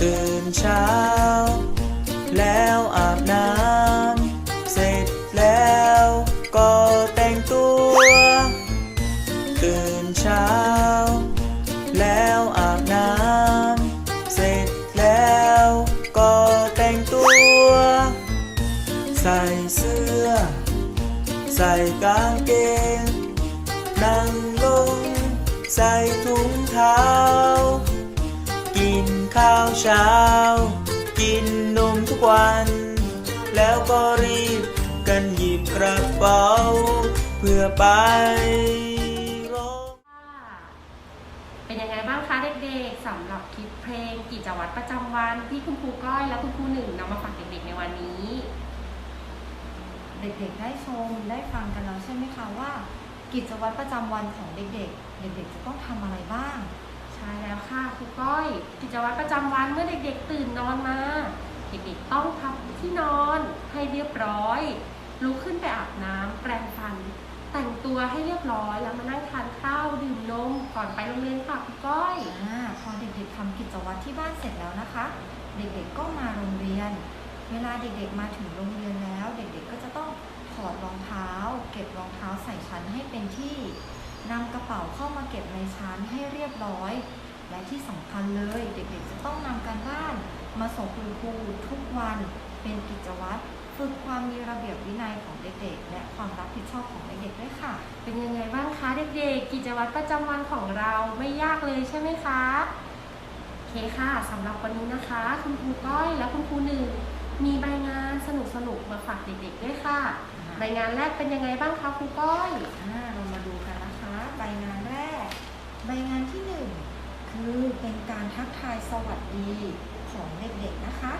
ตื่นเช้า แล้วอาบน้ำเสร็จแล้วก็แต่งตัว ตื่นเช้า แล้วอาบน้ำเสร็จแล้วก็แต่งตัว ใส่เสื้อ ใส่กางเกง นั่งลง ใส่ถุงเท้า เช้า กินนมทุกวัน แล้วก็รีบกันหยิบกระเป๋า เพื่อไปโรงเป็นยังไงบ้างคะเด็กๆสำหรับคลิปเพลงกิจวัตรประจำวันที่คุณครูก้อยและคุณครูหนึ่งนำมาฝากเด็กๆในวันนี้ เด็กๆได้ชมได้ฟังกันแล้วใช่ไหมคะว่า กิจวัตรประจำวันของเด็กๆ เด็กๆจะต้องทำอะไรบ้าง ใช่แล้วค่ะครูก้อย กิจวัตรประจำวันเมื่อเด็กๆ ตื่นนอนมา เด็กๆต้องพับที่นอนให้เรียบร้อย ลุกขึ้นไปอาบน้ำแปรงฟัน แต่งตัวให้เรียบร้อย แล้วมานั่งทานข้าวดื่มนมก่อนไปโรงเรียนค่ะครูก้อยอ่าพอเด็กๆทำกิจวัตรที่บ้านเสร็จแล้วนะคะ เด็กๆก็มาโรงเรียน เวลาเด็กๆมาถึงโรงเรียนแล้ว เด็กๆก็จะต้องถอดรองเท้า เก็บรองเท้าใส่ชั้นให้เป็นที่ นำกระเป๋าเข้ามาเก็บในชั้นให้เรียบร้อย และที่สำคัญเลยเด็กๆ จะต้องนำการบ้าน มาส่งคุณครูทุกวัน เป็นกิจวัตรฝึกความมีระเบียบวินัยของเด็กๆ และความรับผิดชอบของเด็กๆด้วยค่ะ เป็นยังไงบ้างคะเด็กๆ กิจวัตรประจำวันของเราไม่ยากเลยใช่ไหมคะโอเคค่ะสำหรับวันนี้นะคะ คุณครูก้อยและคุณครูหนึ่งมีใบงานสนุกๆมาฝากเด็กๆด้วยค่ะ ใบงานแรกเป็นยังไงบ้างคะครูก้อย งานแรก ใบงานที่หนึ่งคือเป็นการทักทายสวัสดีของเด็กๆนะคะ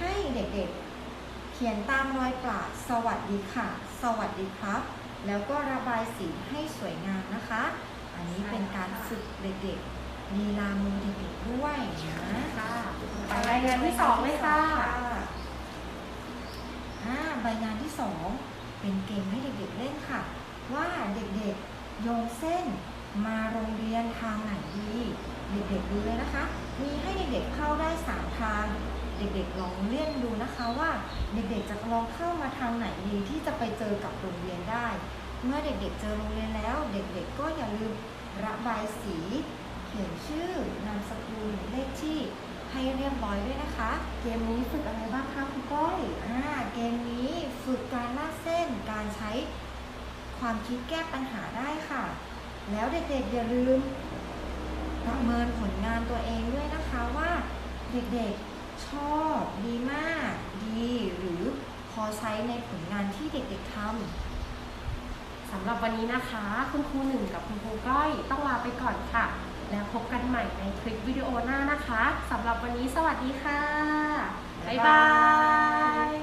ให้เด็กๆ เขียนตามรอยปราดสวัสดีค่ะ สวัสดีครับ แล้วก็ระบายสีให้สวยงามนะคะ อันนี้เป็นการฝึกเด็กๆลีลามือเด็กๆด้วยนะค่ะไปใบงานที่สองเลยค่ะอ่าใบงานที่สองเป็นเกมให้เด็กๆเล่นค่ะ ว่าเด็กๆ โยงเส้นมาโรงเรียนทางไหนดี เด็กๆดูเลยนะคะ มีให้เด็กๆเข้าได้สามทาง เด็กๆลองเล่นดูนะคะว่าเด็กๆจะลองเข้ามาทางไหนดีที่จะไปเจอกับโรงเรียนได้ เมื่อเด็กๆเจอโรงเรียนแล้ว เด็กๆก็อย่าลืมระบายสี เขียนชื่อนามสกุลเลขที่ให้เรียบร้อยด้วยนะคะ เกมนี้ฝึกอะไรบ้างคะครูก้อยอ่าเกมนี้ฝึกการลากเส้นการใช้ ความคิดแก้ปัญหาได้ค่ะ แล้วเด็กๆอย่าลืมประเมินผลงานตัวเองด้วยนะคะว่าเด็กๆชอบดีมากดีหรือพอใช้ในผลงานที่เด็กๆทำสำหรับวันนี้นะคะ คุณครูหนึ่งกับคุณครูก้อยต้องลาไปก่อนค่ะ แล้วพบกันใหม่ในคลิปวิดีโอหน้านะคะสำหรับวันนี้สวัสดีค่ะ บ๊ายบาย